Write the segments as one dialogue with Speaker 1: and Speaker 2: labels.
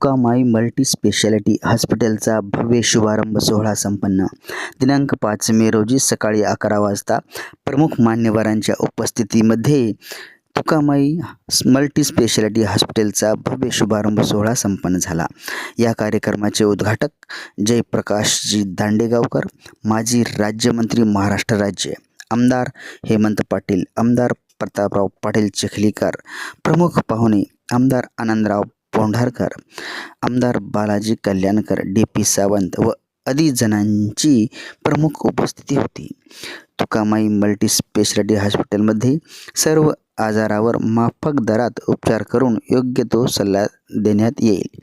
Speaker 1: Tukamai multi speciality हॉस्पिटलचा भव्य शुभारंभ सोहळा संपन्न. दिनांक पाच मे रोजी सकाळी अकरा वाजता प्रमुख मान्यवरांच्या उपस्थितीमध्ये तुकामाई मल्टी स्पेशालिटी हॉस्पिटलचा भव्य शुभारंभ सोहळा संपन्न झाला. या कार्यक्रमाचे उद्घाटक जयप्रकाशजी दांडेगावकर माजी राज्यमंत्री महाराष्ट्र राज्य आमदार हेमंत पाटील आमदार प्रतापराव पाटील चिखलीकर प्रमुख पाहुणे आमदार आनंदराव पोंढारकर आमदार बालाजी कल्याणकर डी पी सावंत व अधिक जणांची प्रमुख उपस्थिती होती. तुकामाई मल्टी स्पेशालिटी हॉस्पिटलमध्ये सर्व आजारावर माफक दरात उपचार करून योग्य तो सल्ला देण्यात येईल.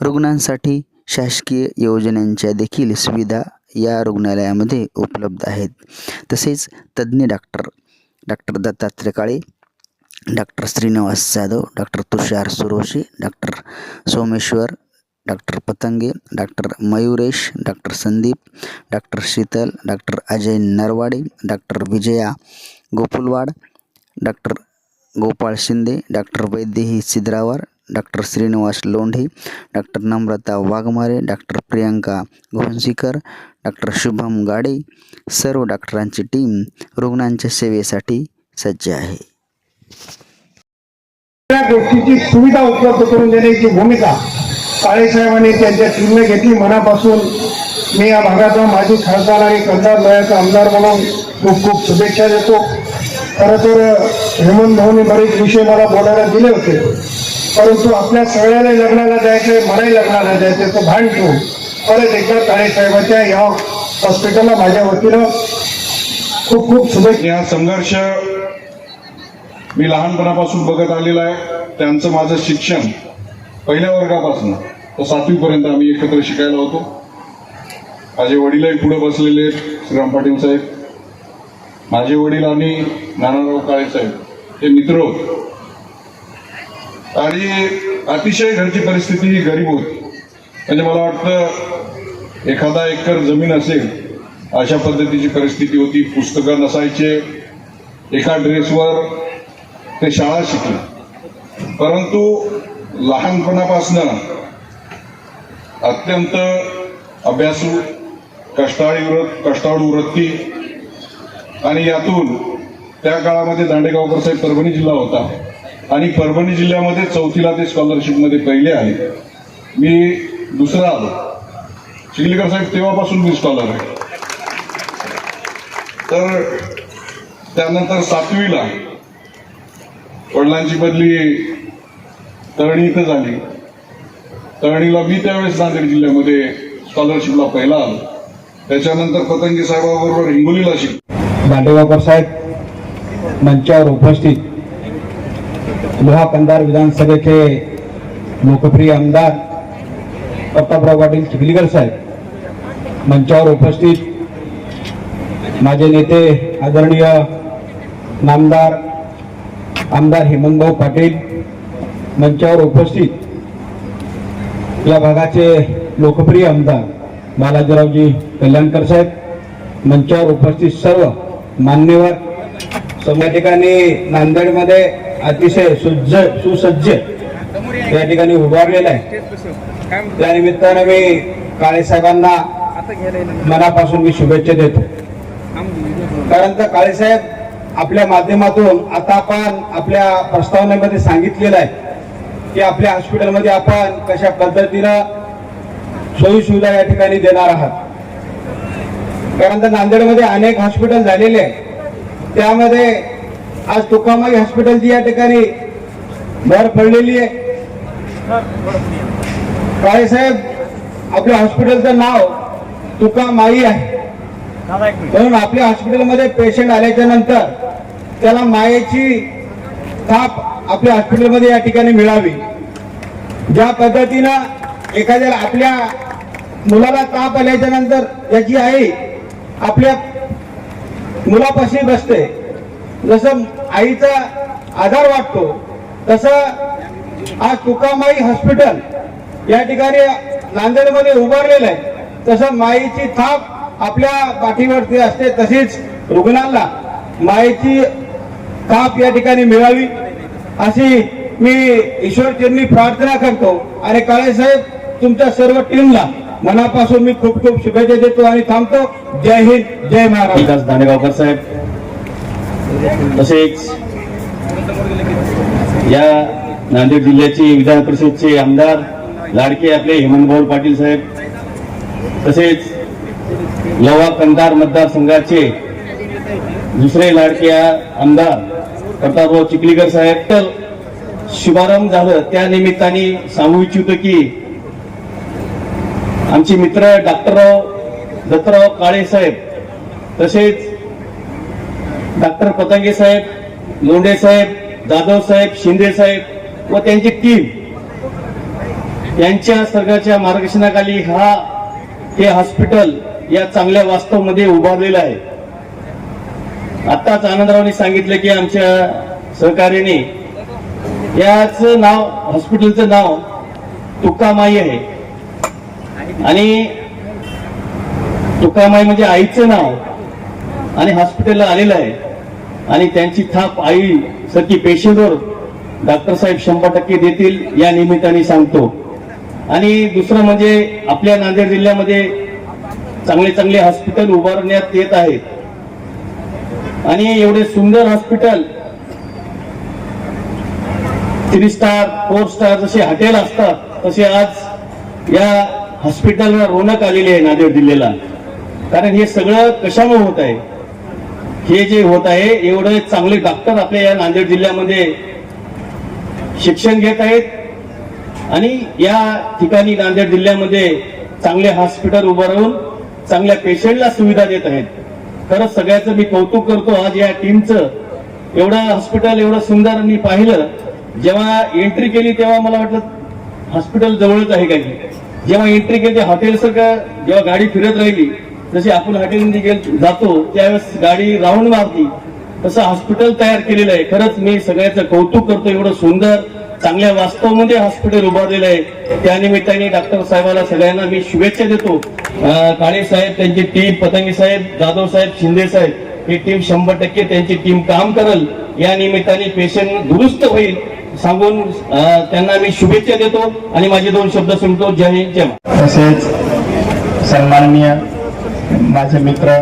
Speaker 1: रुग्णांसाठी शासकीय योजनांच्या देखील सुविधा या रुग्णालयामध्ये उपलब्ध आहेत. तसेच तज्ज्ञ doctor doctor Dattatray Kale doctor Shrinivas Jadhav doctor Tushar Suroshi doctor Someshwar doctor Patange doctor Mayuresh doctor Sandeep doctor Sheetal doctor Ajay Narwade doctor Vijaya Gokulwad doctor Gopal Shinde doctor वैद्यही Sidrawar doctor Shrinivas Londhe doctor Namrata Waghmare doctor Priyanka Ghonsikar doctor Shubham Gade सर्व डॉक्टरांची team रुग्णांच्या सेवेसाठी सज्ज आहे
Speaker 2: गोष्टीची सुविधा उपलब्ध करून देण्याची भूमिका काळेसाहेबांनी त्यांच्या टीमने घेतली मनापासून मी या भागाचा माजी खासदार आणि कंधार लयाचा आमदार म्हणून खूप खूप शुभेच्छा देतो. खरं तर हेमंत भाऊने बरेच विषय मला बोलायला दिले होते. परंतु आपल्या सगळ्याला लग्नाला जायचंय मलाही लग्नाला जायचंय तर भान ठेवून. परत एकदा काळेसाहेबाच्या या हॉस्पिटलला माझ्या वतीनं खूप खूप शुभेच्छा.
Speaker 3: संघर्ष मी लहानपणापासून बघत आलेलं आहे. त्यांचं माझं शिक्षण पहिल्या वर्गापासून. तर सातवीपर्यंत आम्ही एकत्र शिकायला होतो. माझे वडीलही पुढे बसलेले आहेत श्रीराम पाटील साहेब. माझे वडील आणि नानाराव काळे साहेब हे मित्र होते. आणि अतिशय घरची परिस्थिती ही गरीब होती. म्हणजे मला वाटतं एखादा एकर जमीन असेल अशा पद्धतीची परिस्थिती होती. पुस्तकं नसायचे. एका ड्रेसवर ते शाळा शिकले. परंतु लहानपणापासनं अत्यंत अभ्यासू कष्टाळी व्रत कष्टाळू वृत्ती आणि यातून त्या काळामध्ये दांडेगावकर साहेब परभणी जिल्हा होता. आणि परभणी जिल्ह्यामध्ये चौथीला ते स्कॉलरशिपमध्ये पहिले आले मी दुसरा आलो. चिखलीकर साहेब तेव्हापासून मी स्कॉलर आहे. तर त्यानंतर सातवीला वडिलांची बदली तळणी इथं झाली. तळणीला मी त्यावेळेस नांदेड जिल्ह्यामध्ये स्कॉलरशिपला पहिला आलो. त्याच्यानंतर पतंगी साहेबाबरोबर हिंगोलीला शिकलो.
Speaker 2: दांडेगावकर साहेब मंचावर उपस्थित. लोहा कंधार विधानसभेचे लोकप्रिय आमदार प्रतापराव पाटील चिखलीकर साहेब मंचावर उपस्थित. माझे नेते आदरणीय नामदार आमदार हेमंतभाऊ पाटील मंचावर उपस्थित. या भागाचे लोकप्रिय आमदार बालाजीरावजी कल्याणकर साहेब मंचावर उपस्थित सर्व मान्यवर. या ठिकाणी नांदेडमध्ये अतिशय सुज्ज सुसज्ज या ठिकाणी उभारलेलं आहे. त्यानिमित्तानं मी काळेसाहेबांना मनापासून मी शुभेच्छा देतो. कारण तर काळेसाहेब आपल्या माध्यमातून आता आपण आपल्या प्रस्तावनेमध्ये सांगितलेलं आहे की आपल्या हॉस्पिटलमध्ये आपण कशा पद्धतीनं सोयी सुविधा या ठिकाणी देणार आहात. कारण तर नांदेडमध्ये अनेक हॉस्पिटल झालेले आहे त्यामध्ये आज तुकामाई हॉस्पिटलची या ठिकाणी भर पडलेली आहे. काळेसाहेब आपल्या हॉस्पिटलचं नाव तुकामाई आहे. म्हणून आपल्या हॉस्पिटलमध्ये पेशंट आल्याच्यानंतर त्याला मायेची थाप आपल्या हॉस्पिटलमध्ये या ठिकाणी मिळावी. ज्या पद्धतीनं एखाद्या आपल्या मुलाला ताप आल्याच्यानंतर त्याची आई आपल्या मुलापाशी बसते. जसं आईचा आधार वाटतो तसं आज तुकामाई हॉस्पिटल या ठिकाणी नांदेडमध्ये उभारलेलं आहे. तसं माईची थाप आपल्या पाठीवरती असते तशीच रुग्णांना मायेची काप या ठिकाणी मिळावी अशी
Speaker 4: मी ईश्वरचरणी प्रार्थना करतो. आणि काळे साहेब तुमच्या सर्व टीमला मनापासून मी खूप खूप शुभेच्छा देतो आणि थांबतो. जय हिंद जय महाराज
Speaker 5: विकास दांडेगावकर साहेब तसेच या नांदेड जिल्ह्याचे विधान परिषदचे आमदार लाडके आपले हेमंतभाऊ पाटील साहेब तसेच लवा कंधार मतदारसंघाचे दुसरे लाडके आमदार प्रतापराव चिखलीकर साहेब. तर शुभारंभ झालं. त्या निमित्ताने सांगू इच्छितो की आमचे मित्र डॉक्टरराव दत्तराव काळे साहेब तसेच डॉक्टर पतंगे साहेब लोंढे साहेब जाधव साहेब शिंदे साहेब व त्यांची टीम यांच्या सरकारच्या मार्गदर्शनाखाली हा हे हॉस्पिटल या चांगल्या वास्तवमध्ये उभारलेलं आहे. आताच आनंदरावनी सांगितलं की आमच्या सहकार्याने याच नाव हॉस्पिटलचं नाव तुकामाई आहे. आणि तुकामाई म्हणजे आईचं नाव. आणि हॉस्पिटलला आलेलं आहे. आणि त्यांची थाप आई सखी पेशेवर डॉक्टर साहेब शंभर टक्के देतील या निमित्ताने सांगतो. आणि दुसरं म्हणजे आपल्या नांदेड जिल्ह्यामध्ये चांगले चांगले हॉस्पिटल उभारण्यात येत आहेत. आणि एवढे सुंदर hospital three star four star जसे हॉटेल असतात तसे आज या हॉस्पिटलला रोनक आलेली आहे नांदेड जिल्ह्याला. कारण हे सगळं कशामुळे होत आहे? हे जे होत आहे एवढे चांगले डॉक्टर आपल्या या नांदेड जिल्ह्यामध्ये शिक्षण घेत आहेत. आणि या ठिकाणी नांदेड जिल्ह्यामध्ये चांगले हॉस्पिटल उभं राहून चांगल्या पेशंटला सुविधा देत आहेत. खरंच सगळ्याचं मी कौतुक करतो आज या टीमचं एवढं हॉस्पिटल एवढं सुंदर मी पाहिलं. जेव्हा एंट्री केली तेव्हा मला वाटलं हॉस्पिटल जवळच आहे काही जेव्हा एंट्री केली हॉटेल सगळं जेव्हा गाडी फिरत राहिली जशी आपण हॉटेलमध्ये जातो त्यावेळेस गाडी राऊंड मारती तसं हॉस्पिटल तयार केलेलं आहे. खरंच मी सगळ्याचं कौतुक करतो. एवढं सुंदर चांगल्या वास्तवमध्ये हॉस्पिटल उभारलेलं आहे. त्या निमित्ताने डॉक्टर साहेबाला सगळ्यांना मी शुभेच्छा देतो. काळे साहेब त्यांची टीम पतंगी साहेब जाधव साहेब शिंदे साहेब ही टीम शंभर टक्के त्यांची टीम काम करल. या निमित्ताने पेशंट दुरुस्त होईल सांगून त्यांना मी शुभेच्छा देतो आणि माझे दोन शब्द सुनतो जय हिंद जय
Speaker 6: तसेच सन्माननीय माझे मित्र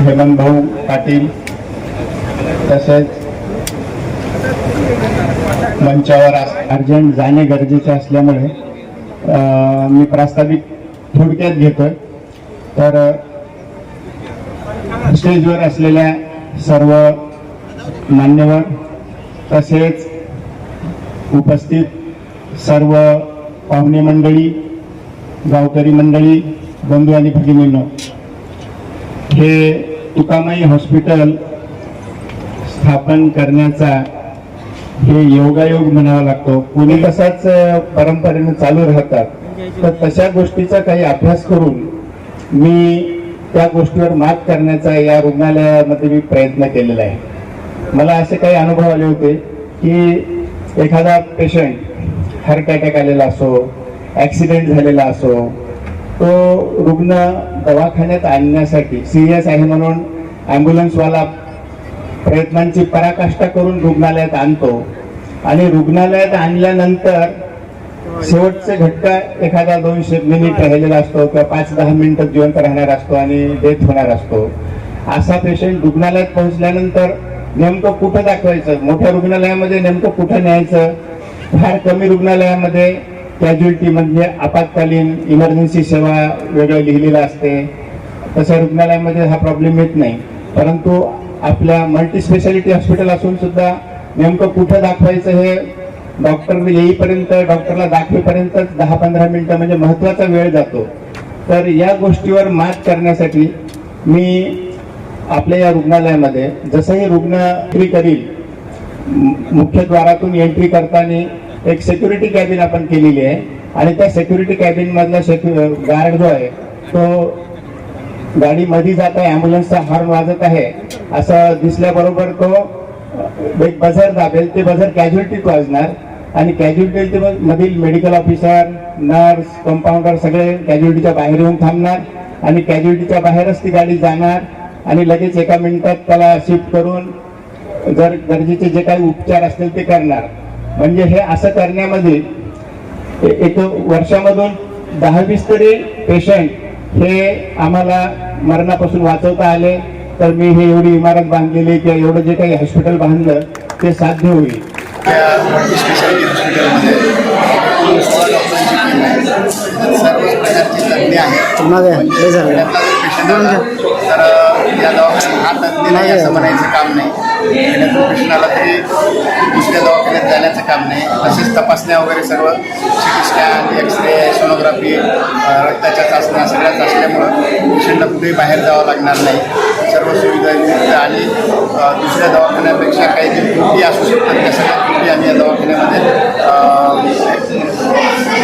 Speaker 6: हेमंत भाऊ पाटील तसेच मंचावर अर्जंट जाणे गरजेचे असल्यामुळे मी प्रास्ताविक थोडक्यात घेतोय. तर स्टेजवर असलेल्या सर्व मान्यवर तसेच उपस्थित सर्व पाहुणे मंडळी गावकरी मंडळी बंधू आणि भगिनींनो हे तुकामाई हॉस्पिटल स्थापन करण्याचा हे योगायोग म्हणावा लागतो. कोणी तसाच परंपरेने परंपरेनं चालू राहतात. तर तशा गोष्टीचा काही अभ्यास करून मी त्या गोष्टीवर मात करण्याचा या रुग्णालयामध्ये मी प्रयत्न केलेला आहे. मला असे काही अनुभव आले होते की एखादा पेशंट हार्ट अटॅक आलेला असो ॲक्सिडेंट झालेला असो तो रुग्ण दवाखान्यात आणण्यासाठी सिरियस आहे म्हणून ॲम्ब्युलन्सवाला प्रयत्नांची पराकाष्ठा करून रुग्णालयात आणतो. आणि रुग्णालयात आणल्यानंतर शेवटचे घटका एखादा दोनशे मिनिट राहिलेला असतो किंवा पाच दहा मिनिटं जिवंत राहणार असतो आणि डेथ होणार असतो. असा पेशंट रुग्णालयात पोहोचल्यानंतर नेमकं कुठं दाखवायचं? मोठ्या रुग्णालयामध्ये नेमकं कुठं न्यायचं? फार कमी रुग्णालयामध्ये कॅज्युअलिटी म्हणजे आपत्कालीन इमर्जन्सी सेवा वेगळं लिहिलेलं असते. तशा रुग्णालयामध्ये हा प्रॉब्लेम येत नाही. परंतु आपल्या मल्टी स्पेशालिटी हॉस्पिटल असून सुद्धा नेमकं कुठं दाखवायचं हे डॉक्टर येईपर्यंत डॉक्टरला दाखवेपर्यंतच दहा पंधरा मिनिटं म्हणजे महत्त्वाचा वेळ जातो. तर या गोष्टीवर मात करण्यासाठी मी आपल्या या रुग्णालयामध्ये जसंही रुग्ण एंट्री करील मुख्यद्वारातून एंट्री करताना एक सेक्युरिटी कॅबिन आपण केलेली आहे. आणि त्या सेक्युरिटी कॅबिनमधला सेक्यु गार्ड जो आहे तो गाडीमध्ये जात आहे ॲम्ब्युलन्सचा हॉर्न वाजत आहे. असं दिसल्याबरोबर तो एक बझर दाबेल ते बझर कॅज्युअलिटीत वाजणार आणि कॅज्युअलिटी मधील मेडिकल ऑफिसर नर्स कंपाऊंडर सगळे कॅज्युअलिटीच्या बाहेर येऊन थांबणार. आणि कॅज्युअलिटीच्या बाहेरच ती गाडी जाणार. आणि लगेच एका मिनिटात त्याला शिफ्ट करून जर गरजेचे जे काही उपचार असतील ते करणार. म्हणजे हे असं करण्यामध्ये एक वर्षामधून दहा वीस तरी पेशंट हे आम्हाला मरणापासून वाचवता आले. तर मी हे एवढी इमारत बांधलेली किंवा एवढं जे काही हॉस्पिटल बांधलं ते साध्य होईल.
Speaker 7: काम नाही. आला तरी दुसऱ्या दवाखान्यात जाण्याचं काम नाही. तसेच तपासण्या वगैरे सर्व स्कॅन सोनोग्राफी रक्ताच्या चाचण्या सगळ्याच असल्यामुळं पेशंटला कुठेही बाहेर जावं लागणार नाही. सर्व सुविधा मिळते आणि दुसऱ्या दवाखान्यापेक्षा काही जे त्रुटी असू शकतात त्या सगळ्या त्रुटी आम्ही या दवाखान्यामध्ये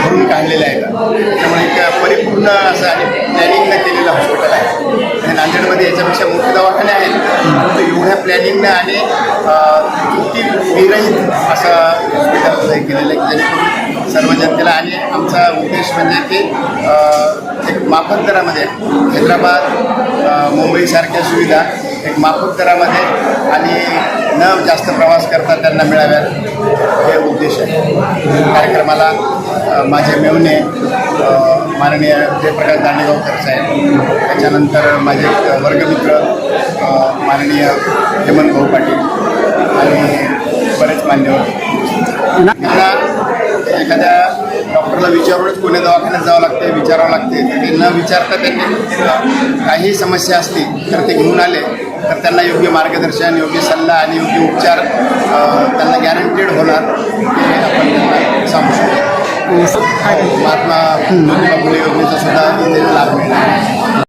Speaker 7: भरून काढलेल्या आहेत. त्यामुळे एक परिपूर्ण असं आणि प्लॅनिंगनं केलेलं हॉस्पिटल आहे. आणि नांदेडमध्ये याच्यापेक्षा मोठे दवाखाने आहेत. परंतु एवढ्या प्लॅनिंगनं आणि त्रुटी विरहित असं हॉस्पिटल हे केलेलं आहे की जेणेकरून सर्व जनतेला आणि आमचा उद्देश म्हणजे की एक माफक दरामध्ये हैदराबाद मुंबईसारख्या सुविधा एक माफक दरामध्ये आणि न जास्त प्रवास करता त्यांना मिळाव्यात. हे उद्देश आहे. कार्यक्रमाला माझे मेवणे माननीय जयप्रकाश दांडेगावकर साहेब त्याच्यानंतर माझे वर्गमित्र माननीय हेमंत भाऊ पाटील आणि बरेच मान्यवर. एखाद्या डॉक्टरला विचारूनच कोण्या दवाखान्यात जावं लागते विचारावं लागते ते न विचारता त्यांनी काही समस्या असतील तर ते घेऊन आले. तर त्यांना योग्य मार्गदर्शन योग्य सल्ला आणि योग्य उपचार त्यांना गॅरंटेड होणार हे आपण त्यांना सांगू शकतो. महात्मा ज्योतिबा फुले योजनेचा सुद्धा लाभ मिळणार.